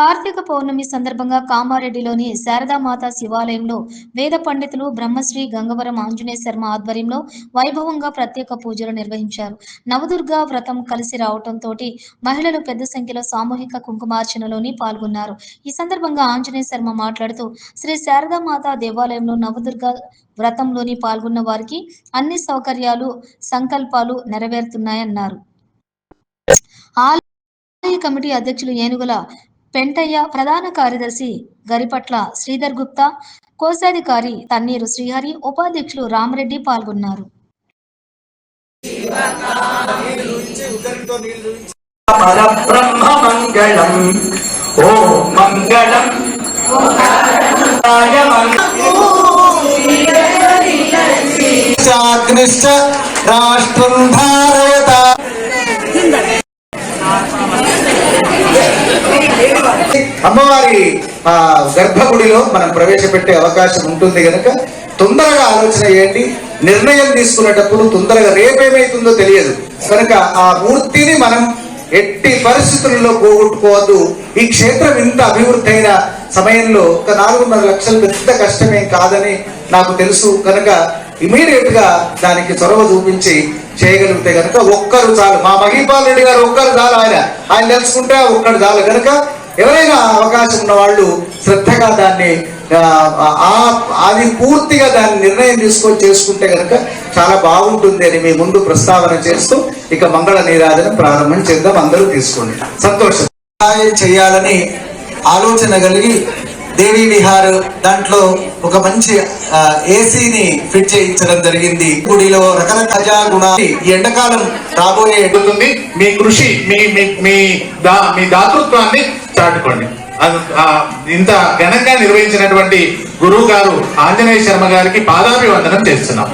కార్తీక పౌర్ణమి సందర్భంగా కామారెడ్డిలోని శారదామాత శివాలయంలో వేద పండితులు బ్రహ్మశ్రీ గంగవరం ఆంజనేయ శర్మ ఆధ్వర్యంలో వైభవంగా ప్రత్యేక పూజలు నిర్వహించారు. నవదుర్గ వ్రతం కలిసి రావడంతో మహిళలు పెద్ద సంఖ్యలో సామూహిక కుంకుమార్చనలోని పాల్గొన్నారు. ఈ సందర్భంగా ఆంజనేయ శర్మ మాట్లాడుతూ శ్రీ శారదామాత దేవాలయంలో నవదుర్గ వ్రతంలోని పాల్గొన్న వారికి అన్ని సౌకర్యాలు సంకల్పాలు నెరవేరుతున్నాయన్నారు. ఆలయ కమిటీ అధ్యక్షులు ఏనుగుల పెంటయ్య ప్రధాన కార్యదర్శి గరిపట్ల శ్రీధర్ గుప్తా కోశాధికారి తన్నీరు శ్రీహరి ఉపాధ్యక్షులు రామరెడ్డి పాల్గొన్నారు. రాష్ట్రం ధారయత అమ్మవారి ఆ గర్భగుడిలో మనం ప్రవేశపెట్టే అవకాశం ఉంటుంది కనుక తొందరగా ఆలోచన చేయండి. నిర్ణయం తీసుకునేటప్పుడు తొందరగా రేపేమైతుందో తెలియదు. కనుక ఆ మూర్తిని మనం ఎట్టి పరిస్థితుల్లో పోగొట్టుకోవద్దు. ఈ క్షేత్రం ఇంత అభివృద్ధి అయిన సమయంలో ఒక నాలుగున్నర లక్షలు పెద్ద కష్టమేం కాదని నాకు తెలుసు. కనుక ఇమీడియట్గా దానికి చొరవ చూపించి చేయగలిగితే కనుక ఒక్కరు చాలు. మా మహిపాల్ రెడ్డి గారు ఒక్కరు చాలు ఆయన. ఆయన తెలుసుకుంటే ఒక్కడు చాలు. కనుక ఎవరైనా అవకాశం ఉన్న వాళ్ళు శ్రద్ధగా దాన్ని ఆ, అది పూర్తిగా దాన్ని నిర్ణయం తీసుకొని చేసుకుంటే కనుక చాలా బాగుంటుంది అని మీ ముందు ప్రస్తావన చేస్తూ ఇక మంగళ నీరాజనం ప్రారంభం చేద్దాం. అందరూ తీసుకోండి. సంతోషం. సహాయం చేయాలని ఆలోచన కలిగి దేవి విహార్ దాంట్లో ఒక మంచి ఏసీని ఫిట్ చేయించడం జరిగింది. గుడిలో రకరకాల గుణ ఈ ఎండాకాలం రాబోయే జరుగుతుంది మీ కృషి మీ మీ మీ దా మీ దాతృత్వాన్ని చాటుకోండి ఆ, ఇంత ఘనంగా నిర్వహించినటువంటి గురువు గారు ఆంజనేయ శర్మ గారికి పాదాభివందనం చేస్తున్నాం